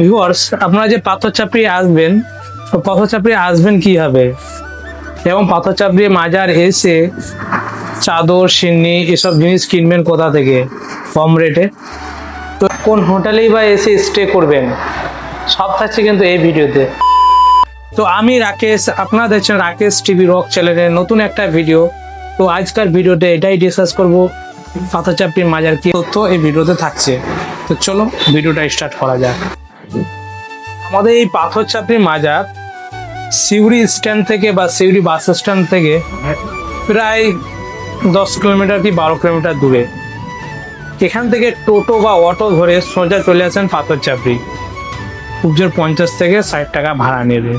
Viewers আপনারা যে পাথর চাপড়ি আসবেন, তো পাথর চাপড়ি আসবেন কীভাবে এবং পাথর চাপড়ি মাজার এসে চাদর, সিন্নি এসব জিনিস কিনবেন কোথা থেকে? কম রেটে তো কোন হোটেলেই বা এসে স্টে করবেন? সব থাকছে কিন্তু এই ভিডিওতে। তো আমি রাকেশ, আপনারা দেখছেন রাকেশ টিভি রক চ্যানেলের নতুন একটা ভিডিও তো আজকাল ভিডিওতে এটাই ডিসকাস করব পাথর চাপড়ির মাজার কি তথ্য এই ভিডিওতে থাকছে। তো চলো, ভিডিওটা স্টার্ট করা যাক। আমাদের এই পাথর চাপড়ির মাজার সিউড়ি স্ট্যান্ড থেকে বা সিউড়ি বাস স্ট্যান্ড থেকে প্রায় দশ কিলোমিটার কি বারো কিলোমিটার দূরে। এখান থেকে টোটো বা অটো ধরে সোজা চলে আসেন পাথর চাপড়ি খুব পঞ্চাশ থেকে ষাট টাকা ভাড়া নেবে।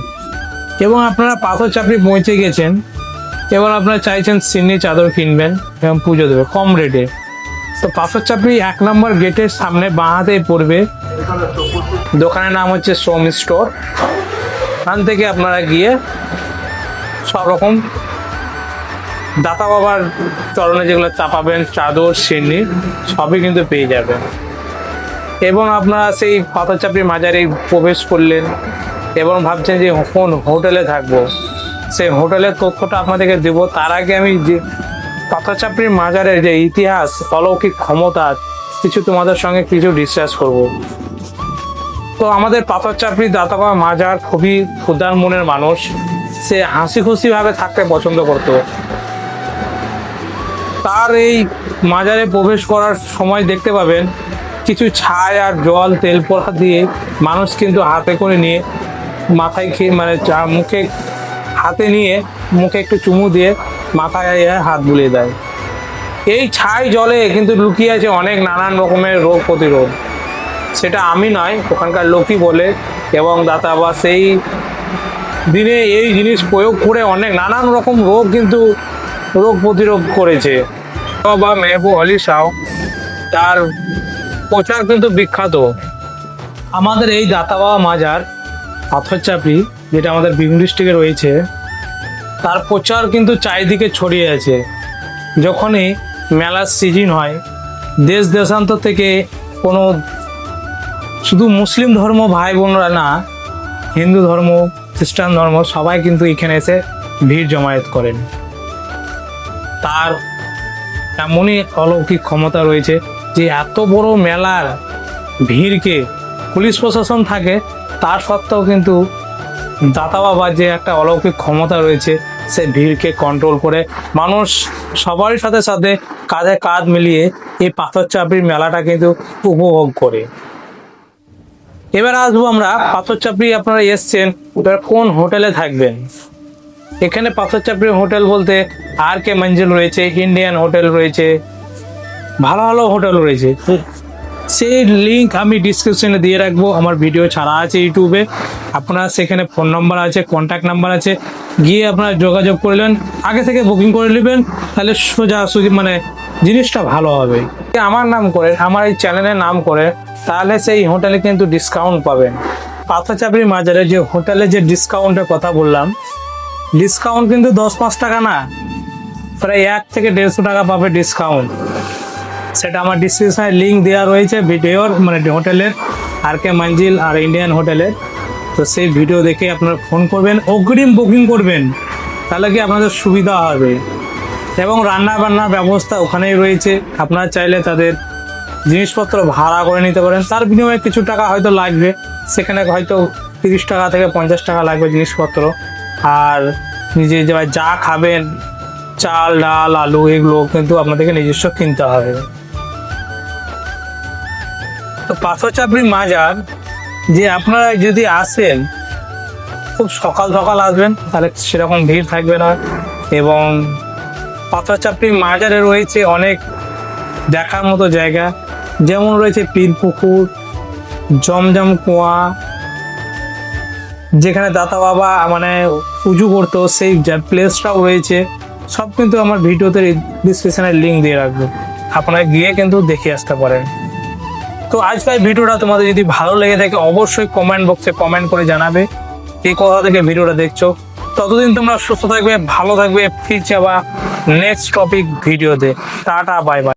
এবং আপনারা পাথর চাপড়ি পৌঁছে গেছেন। এবার আপনারা চাইছেন সিন্নি চাদর কিনবেন এবং পুজো দেবে, কম রেটে তো পাথর চাপড়ি এক নম্বর গেটের সামনে বাঁ হাতে পড়বে। দোকানের নাম হচ্ছে সোম স্টোর। ওখান থেকে আপনারা গিয়ে সব রকম দাতা বাবার চরণে যেগুলো চাপাবেন, চাদর, সিন্নি, সবই কিন্তু পেয়ে যাবেন। এবং আপনারা সেই পাথরচাপড়ি মাজারে প্রবেশ করলেন এবং ভাবছেন যে কোন হোটেলে থাকব। সেই হোটেলের তথ্যটা আপনাদেরকে দেব। তার আগে আমি যে পাথরচাপড়ির মাজারের যে ইতিহাস, অলৌকিক ক্ষমতা, কিছু তোমাদের সঙ্গে কিছু ডিসকাস করব। তো আমাদের পাথরচাপড়ি দাতাবা মাজার খুবই ক্ষুদার মনের মানুষ। সে হাসি খুশিভাবে থাকতে পছন্দ করতো। তার এই মাজারে প্রবেশ করার সময় দেখতে পাবেন কিছু ছাই আর জল, তেল পোড়া দিয়ে মানুষ কিন্তু হাতে করে নিয়ে মাথায় খেয়ে মানে মুখে হাতে নিয়ে মুখে একটু চুমু দিয়ে মাথায় হাত বুলিয়ে দেয়। এই ছাই জলে কিন্তু লুকিয়ে আছে অনেক নানান রকমের রোগ প্রতিরোধ। সেটা আমি নয়, ওখানকার লোকই বলে এবং দাতা বা সেই দিনে এই জিনিস প্রয়োগ করে অনেক নানান রকম রোগ কিন্তু রোগ প্রতিরোধ করেছে। বা মেহবু আলী শাহ তার প্রচার কিন্তু বিখ্যাত। আমাদের এই দাতা দাতাবাবা মাজার পাথরচাপড়ি যেটা আমাদের বীরভূম ডিস্ট্রিক্টে রয়েছে, তার প্রচার কিন্তু চারিদিকে ছড়িয়ে আছে। যখনই মেলার সিজন হয় দেশ দেশান্তর থেকে কোনো শুধু মুসলিম ধর্ম ভাই বোনরা না, হিন্দু ধর্ম, খ্রিস্টান ধর্ম, সবাই কিন্তু এখানে এসে ভিড় জমায়েত করেন। তার এমনই অলৌকিক ক্ষমতা রয়েছে যে এত বড় মেলার ভিড়কে পুলিশ প্রশাসন থাকে, তার সত্ত্বেও কিন্তু দাতা বাবার যে একটা অলৌকিক ক্ষমতা রয়েছে, সে ভিড়কে কন্ট্রোল করে মানুষ সবারই সাথে সাথে কাঁধে কাঁধ মিলিয়ে এই পাথর চাপড়ির মেলাটা কিন্তু উপভোগ করে। এবার আসব আমরা পাথর চাপড়ি আপনারা এসছেন এবার কোন হোটেলে থাকবেন? এখানে পাথর চাপড়ি হোটেল বলতে আর কে মঞ্জিল রয়েছে, ইন্ডিয়ান হোটেল রয়েছে, ভালো ভালো হোটেল রয়েছে। সেই লিঙ্ক আমি ডিসক্রিপশনে দিয়ে রাখব, আমার ভিডিও ছাড়া আছে ইউটিউবে আপনার সেখানে ফোন নাম্বার আছে কন্ট্যাক্ট নাম্বার আছে, গিয়ে আপনারা যোগাযোগ করলেন আগে থেকে বুকিং করে নেবেন, তাহলে সোজা মানে জিনিসটা ভালো হবে। আমার নাম করে আমার এই চ্যানেলের নাম করে তাহলে সেই হোটেলে কিন্তু ডিসকাউন্ট পাবেন। পাথরচাপড়ি মাজারে যে হোটেলে যে ডিসকাউন্টের কথা বললাম ডিসকাউন্ট কিন্তু দশ পাঁচ টাকা না, প্রায় এক থেকে দেড়শো টাকা পাবে ডিসকাউন্ট সেটা আমার ডিসক্রিপশনে লিঙ্ক দেওয়া রয়েছে ভিডিওর মানে হোটেলের, আর কে মঞ্জিল আর ইন্ডিয়ান হোটেলের। তো সেই ভিডিও দেখে আপনারা ফোন করবেন, অগ্রিম বুকিং করবেন, তাহলে কি আপনাদের সুবিধা হবে। এবং রান্না বান্নার ব্যবস্থা ওখানেই রয়েছে, আপনারা চাইলে তাদের জিনিসপত্র ভাড়া করে নিতে পারেন। তার বিনিময়ে কিছু টাকা হয়তো লাগবে। সেখানে হয়তো তিরিশ টাকা থেকে পঞ্চাশ টাকা লাগবে জিনিসপত্র। আর নিজে যা যা খাবেন, চাল, ডাল, আলু, এগুলো কিন্তু আপনাদেরকে নিজস্ব কিনতে হবে। তো পাথর চাপড়ি মাজার, যে আপনারা যদি আসেন, খুব সকাল সকাল আসবেন, তাহলে সেরকম ভিড় থাকবে না। এবং পাথর চাপড়ি মাজারে রয়েছে অনেক দেখার মতো জায়গা। যেমন রয়েছে পীর পুকুর, জমজম কুয়া, যেখানে দাতা বাবা মানে পুজো করতো, সেই প্লেসটাও রয়েছে। সব কিন্তু আমার ভিডিওতে ডিসক্রিপশনের লিঙ্ক দিয়ে রাখব। আপনারা গিয়ে কিন্তু দেখে আসতে পারেন। তো আজকের ভিডিওটা তোমাদের যদি ভালো লেগে থাকে, অবশ্যই কমেন্ট বক্সে কমেন্ট করে জানাবে এই কোথা থেকে ভিডিওটা দেখছ। ততদিন তোমরা সুস্থ থাকবে, ভালো থাকবে, ফিরছে আবার নেক্সট টপিক ভিডিওতে। Tata bye bye